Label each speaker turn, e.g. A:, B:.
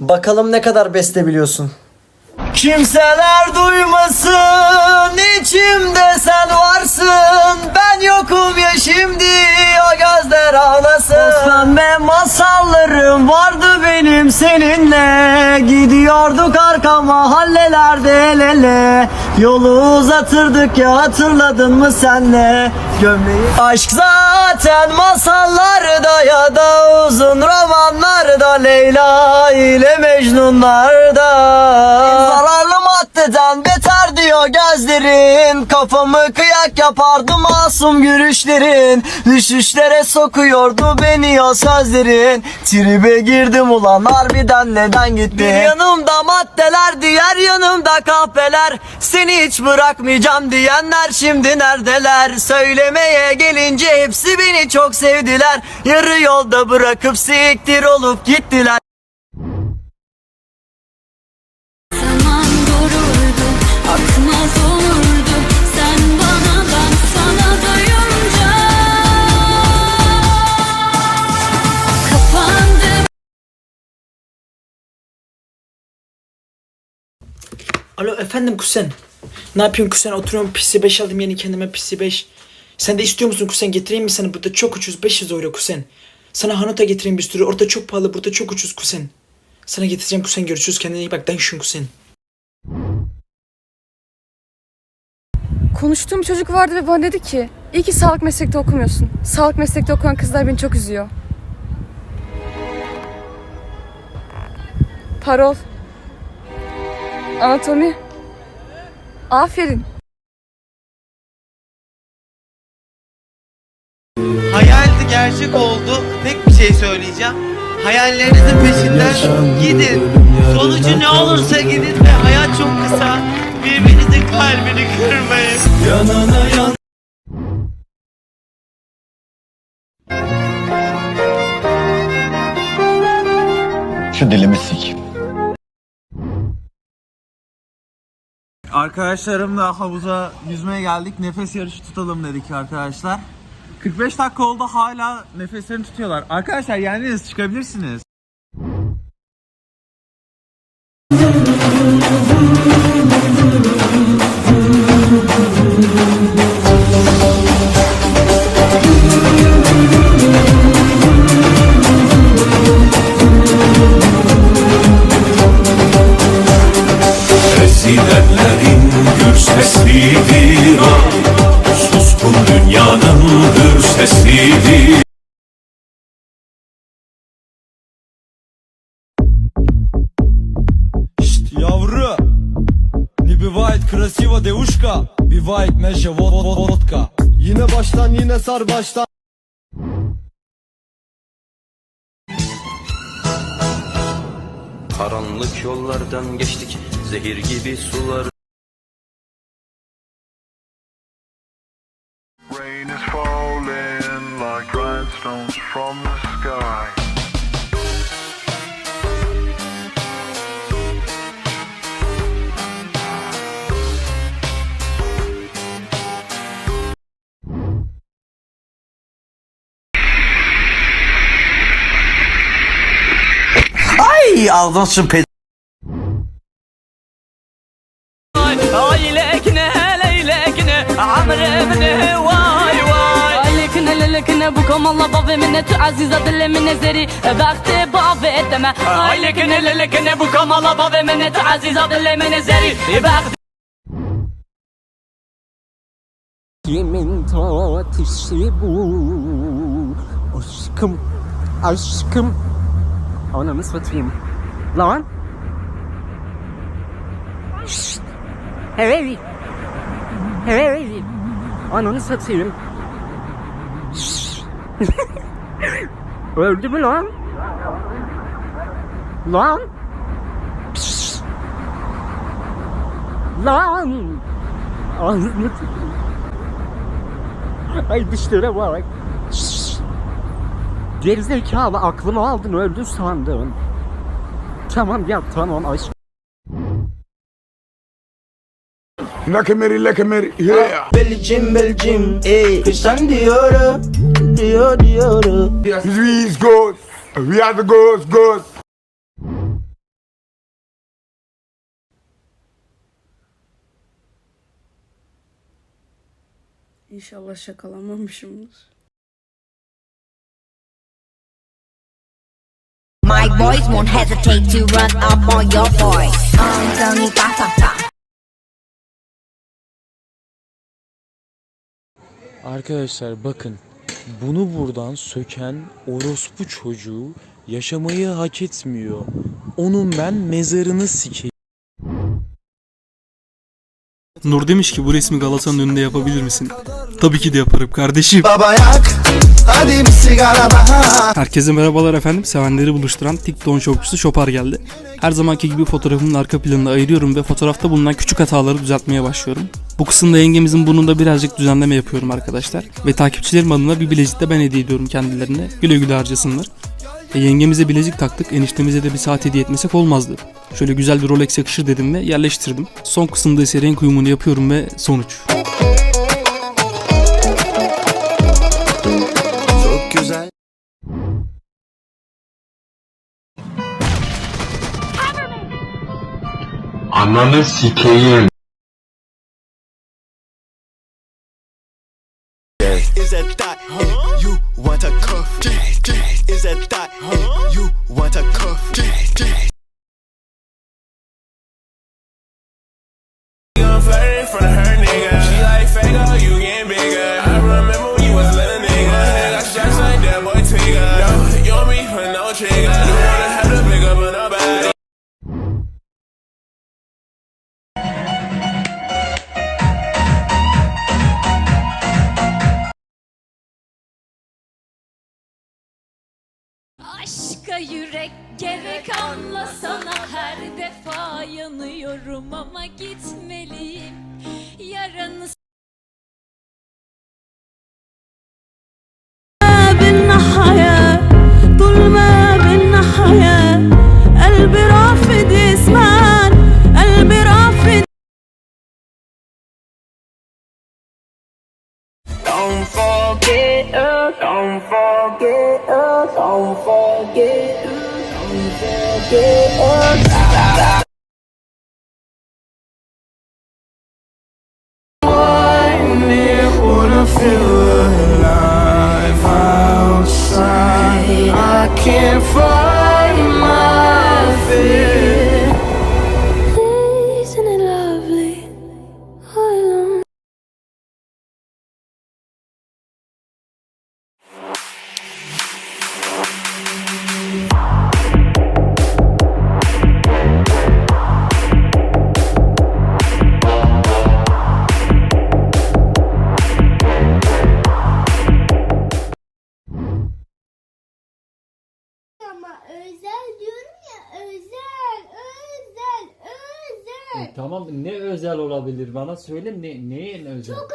A: Bakalım ne kadar beste biliyorsun. Kimseler duymasın içimde sen varsın. Ben yokum ya şimdi o gözler ağlasın. Osman ve masallarım vardı benim seninle. Gidiyorduk arka mahallelerde el ele Yolu uzatırdık ya hatırladın mı senle? Gömleği Aşk zaten masallarda ya da uzun romanlarda Leyla ile Mecnunlarda. Zararlı maddeden beter diyor gözlerin. Kafamı kıyak yapardı masum gülüşlerin. Düşüşlere sokuyordu beni o sözlerin. Tribe girdim ulan harbiden neden gitti? Bir yanımda maddeler diğer yanımda kahpeler Seni hiç bırakmayacağım diyenler şimdi neredeler? Söylemeye gelince hepsi beni çok sevdiler. Yarı yolda bırakıp siktir olup gittiler
B: Alo efendim kuzen. Ne yapıyorsun kuzen? Oturuyorum PC 5 aldım yeni kendime PC 5. Sen de istiyor musun kuzen? Getireyim mi sana? Burada çok ucuz 500 euro kuzen. Sana Hanuta getireyim bir sürü. Orada çok pahalı burada çok ucuz kuzen. Sana getireceğim kuzen görüşürüz kendine iyi bak. Dankeschön kuzen.
C: Konuştuğum çocuk vardı ve bana dedi ki iyi ki sağlık meslekte okumuyorsun. Sağlık meslekte okuyan kızlar beni çok üzüyor. Parol. Anatomi. Aferin.
D: Hayaldi gerçek oldu. Tek bir şey söyleyeceğim. Hayallerinizin peşinden gidin. Sonucu ne olursa gidin ve hayat çok kısa. Birbirinizin kalbini kırmayın.
E: Şu dilimi sik.
D: Arkadaşlarımla havuza yüzmeye geldik. Nefes yarışı tutalım dedik arkadaşlar. 45 dakika oldu hala nefeslerini tutuyorlar. Arkadaşlar yendiniz çıkabilirsiniz.
F: dünyanın hür seslidir
G: Şşt yavru Не бывает красиво девушка Бывает меже водка Yine baştan yine sar baştan
H: Karanlık yollardan geçtik zehir gibi sular
I: From the sky.
A: Ay ağzına sıçın Ailekine
J: bu kamalla bave mine tu aziza dile mine zeri. Vakti bave eteme Ailekine lelekine bu kamalla bave mine tu aziza dile mine zeri. Vakti
K: Yemin tatisi bu. Aşkım Aşkım. Ananı satayım Lan! Şşşt Hey Ananı satayım Öldü mü lan? Lan. Şşt. Lan. Ağzını. Ay dişlere bak. Gerizekalı aklımı aldın öldü sandım. Tamam ya tamam aşk.
E: Lekemeri lekemeri. Yeah.
A: Belicim belicim ey Kıştan diyorum diyor diyorum.
E: Biz biz goes. We are the goes goes.
L: İnşallah şakalamamışımdır.
M: My boys won't hesitate to run up on your boys.
N: Arkadaşlar bakın bunu buradan söken orospu çocuğu yaşamayı hak etmiyor. Onun ben mezarını sikeyim.
G: Nur demiş ki bu resmi Galata'nın önünde yapabilir misin? Tabii ki de yaparım kardeşim.
O: Baba yak hadi bir sigara daha
G: Herkese merhabalar efendim. Sevenleri buluşturan TikTok şovcusu Şopar geldi. Her zamanki gibi fotoğrafımın arka planını ayırıyorum ve fotoğrafta bulunan küçük hataları düzeltmeye başlıyorum. Bu kısımda yengemizin burnunda birazcık düzenleme yapıyorum arkadaşlar. Ve takipçilerim adına bir bilezik de ben hediye ediyorum kendilerine. Güle güle harcasınlar. E, yengemize bilezik taktık, eniştemize de bir saat hediye etmesek olmazdı. Şöyle güzel bir Rolex yakışır dedim ve yerleştirdim. Son kısımda ise renk uyumunu yapıyorum ve sonuç.
O: Çok güzel
P: Ananı sikeyim.
O: is a thought. If eh? you want a cuff, is a thought. If eh? you want a cuff,
J: I'm flirting from her nigga. da yürek gerek anla sana. Her defa yanıyorum ama gitmeliyim. Yaranı
O: Don't forget us, don't forget us, don't forget forget us. Wanna feel
Q: Tamam ne özel olabilir bana söyle ne neyin özel?
M: Çok